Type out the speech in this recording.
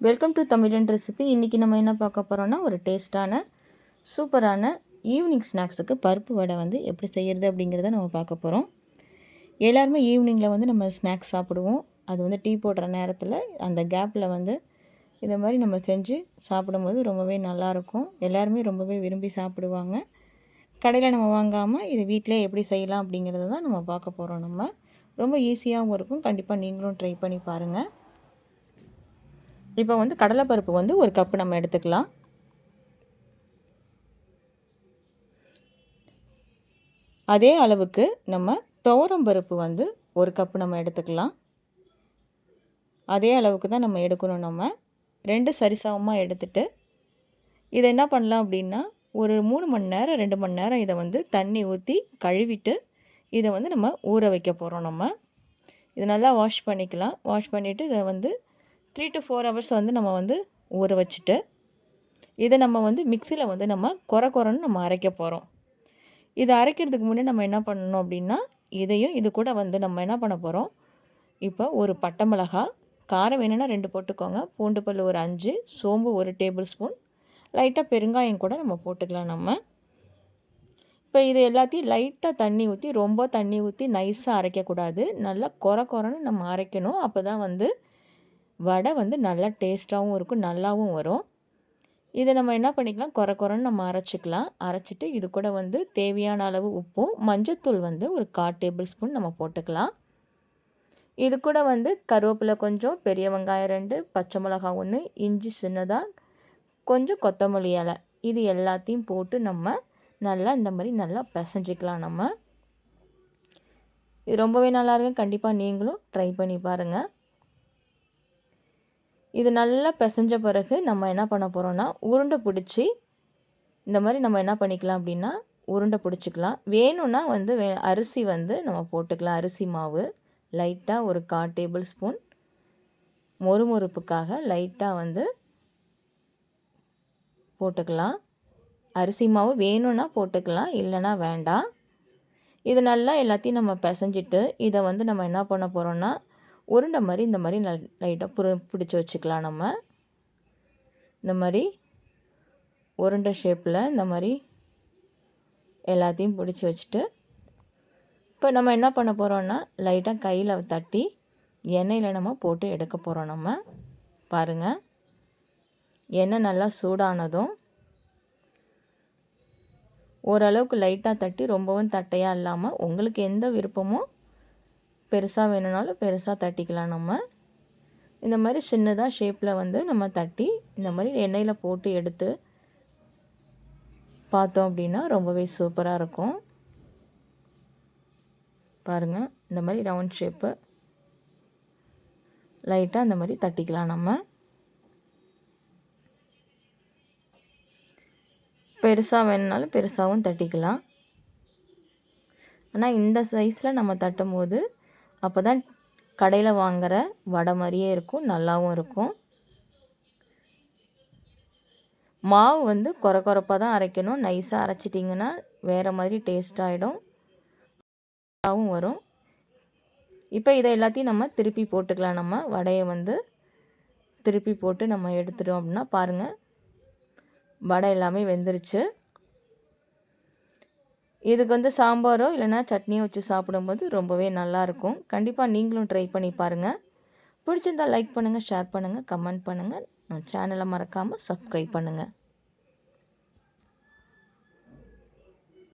Welcome to தமிழன் recipe இன்றைக்கி நம்ம என்ன பார்க்க போகிறோன்னா ஒரு டேஸ்ட்டான சூப்பரான ஈவினிங் ஸ்நாக்ஸுக்கு பருப்பு வடை வந்து எப்படி செய்கிறது அப்படிங்கிறத நம்ம பார்க்க போகிறோம் எல்லாருமே ஈவினிங்கில் வந்து நம்ம ஸ்நாக்ஸ் சாப்பிடுவோம். அது வந்து டீ போடுற நேரத்தில் அந்த கேப்பில் வந்து இந்த மாதிரி நம்ம செஞ்சு சாப்பிடும்போது ரொம்பவே நல்லாயிருக்கும் எல்லாருமே ரொம்பவே விரும்பி சாப்பிடுவாங்க. கடையில் நம்ம வாங்காமல் இது வீட்டிலே எப்படி செய்யலாம் அப்படிங்கிறத தான் நம்ம பார்க்க போகிறோம் நம்ம. ரொம்ப ஈஸியாகவும் இருக்கும். கண்டிப்பாக நீங்களும் ட்ரை பண்ணி பாருங்கள் இப்போ வந்து கடலைப்பருப்பு வந்து ஒரு கப்பு நம்ம எடுத்துக்கலாம். அதே அளவுக்கு நம்ம துவரம் பருப்பு வந்து ஒரு கப்பு நம்ம எடுத்துக்கலாம். அதே அளவுக்கு தான் நம்ம எடுக்கணும். நம்ம ரெண்டு சரிசமமாக எடுத்துட்டு இதை என்ன பண்ணலாம் அப்படின்னா ஒரு மூணு மணி நேரம் ரெண்டு மணி நேரம் இதை வந்து தண்ணி ஊற்றி கழுவிட்டு இதை வந்து நம்ம ஊற வைக்க போகிறோம் நம்ம. இதை நல்லா வாஷ் பண்ணிக்கலாம். வாஷ் பண்ணிவிட்டு இதை வந்து த்ரீ டு ஃபோர் ஹவர்ஸ் வந்து நம்ம வந்து ஊற வச்சுட்டு இதை நம்ம வந்து மிக்சியில் வந்து நம்ம குறை குறைன்னு நம்ம அரைக்க போகிறோம் இதை அரைக்கிறதுக்கு முன்னே நம்ம என்ன பண்ணணும் அப்படின்னா இதையும் இது கூட வந்து நம்ம என்ன பண்ண போகிறோம் இப்போ ஒரு பட்டை மிளகா காரம் வேணும்னா ரெண்டு போட்டுக்கோங்க. பூண்டு பல் ஒரு அஞ்சு சோம்பு ஒரு டேபிள் ஸ்பூன் லைட்டாக பெருங்காயம் கூட நம்ம போட்டுக்கலாம் நம்ம. இப்போ இது எல்லாத்தையும் லைட்டாக தண்ணி ஊற்றி ரொம்ப தண்ணி ஊற்றி நைஸாக அரைக்கக்கூடாது. நல்லா குறை குறைன்னு நம்ம அரைக்கணும். அப்போ தான் வந்து வடை வந்து நல்லா டேஸ்ட்டாகவும் இருக்கும் நல்லாவும் வரும். இதை நம்ம என்ன பண்ணிக்கலாம்? குறை குறைன்னு நம்ம அரைச்சிக்கலாம். அரைச்சிட்டு இது கூட வந்து தேவையான அளவு உப்பும் மஞ்சத்தூள் வந்து ஒரு கால் டேபிள் ஸ்பூன் நம்ம போட்டுக்கலாம். இது கூட வந்து கருவேப்பிலை கொஞ்சம் பெரிய வெங்காயம் ரெண்டு பச்சை மிளகா ஒன்று இஞ்சி சின்னதாக கொஞ்சம் கொத்தமல்லி இலை. இது எல்லாத்தையும் போட்டு நம்ம நல்லா இந்த மாதிரி நல்லா பிசைஞ்சிக்கலாம் நம்ம. இது ரொம்பவே நல்லாயிருக்கும் கண்டிப்பாக நீங்களும் ட்ரை பண்ணி பாருங்கள் இது நல்லா பிசைஞ்ச பிறகு நம்ம என்ன பண்ண போகிறோன்னா உருண்டை பிடிச்சி இந்த மாதிரி நம்ம என்ன பண்ணிக்கலாம் அப்படின்னா உருண்டை பிடிச்சிக்கலாம். வேணும்னா வந்து வே அரிசி வந்து நம்ம போட்டுக்கலாம். அரிசி மாவு. லைட்டாக ஒரு கா டேபிள் ஸ்பூன் மொறுமொறுப்புக்காக லைட்டாக வந்து போட்டுக்கலாம். அரிசி மாவு வேணும்னா போட்டுக்கலாம் இல்லைனா வேண்டாம். இது நல்லா எல்லாத்தையும் நம்ம பிசைஞ்சிட்டு இதை வந்து நம்ம என்ன பண்ண போகிறோன்னா உருண்டை மாதிரி இந்த மாதிரி நல் லைட்டாக புரு பிடிச்சி வச்சுக்கலாம் நம்ம. இந்த மாதிரி உருண்டை ஷேப்பில் இந்த மாதிரி எல்லாத்தையும் பிடிச்சி வச்சுட்டு இப்போ நம்ம என்ன பண்ண போகிறோன்னா லைட்டாக கையில் தட்டி எண்ணெயில் நம்ம போட்டு எடுக்க போகிறோம் நம்ம. பாருங்கள் எண்ணெய் நல்லா சூடானதும் ஓரளவுக்கு லைட்டாக தட்டி ரொம்பவும் தட்டையாக இல்லாமல் உங்களுக்கு எந்த விருப்பமோ பெருசாக வேணும்னாலும் பெருசாக தட்டிக்கலாம் நம்ம. இந்த மாதிரி சின்னதாக ஷேப்பில் வந்து நம்ம தட்டி இந்த மாதிரி எண்ணெயில் போட்டு எடுத்து பார்த்தோம் அப்படின்னா ரொம்பவே சூப்பராக இருக்கும். பாருங்கள் இந்த மாதிரி ரவுண்ட் ஷேப்பு லைட்டாக இந்த மாதிரி தட்டிக்கலாம் நம்ம. பெருசாக வேணுனாலும் பெருசாகவும் தட்டிக்கலாம். ஆனால் இந்த சைஸில் நம்ம தட்டும் போது அப்போ தான் கடையில் வாங்குகிற வடை மாதிரியே இருக்கும் நல்லாவும் இருக்கும். மாவு வந்து குறை குறைப்பாக தான் அரைக்கணும். நைஸாக அரைச்சிட்டிங்கன்னா வேறு மாதிரி டேஸ்ட் ஆகிடும் வரும். இப்போ இதை எல்லாத்தையும் நம்ம திருப்பி போட்டுக்கலாம். நம்ம வடையை வந்து திருப்பி போட்டு நம்ம எடுத்துட்டோம் அப்படின்னா பாருங்கள் வடை எல்லாமே வெந்துருச்சு. இதுக்கு வந்து சாம்பாரோ இல்லைனா சட்னியோ வச்சு சாப்பிடும்போது ரொம்பவே நல்லாயிருக்கும். கண்டிப்பாக நீங்களும் ட்ரை பண்ணி பாருங்கள் பிடிச்சிருந்தால் லைக் பண்ணுங்கள் ஷேர் பண்ணுங்கள் கமெண்ட் பண்ணுங்கள் சேனலை மறக்காமல் சப்ஸ்கிரைப் பண்ணுங்கள்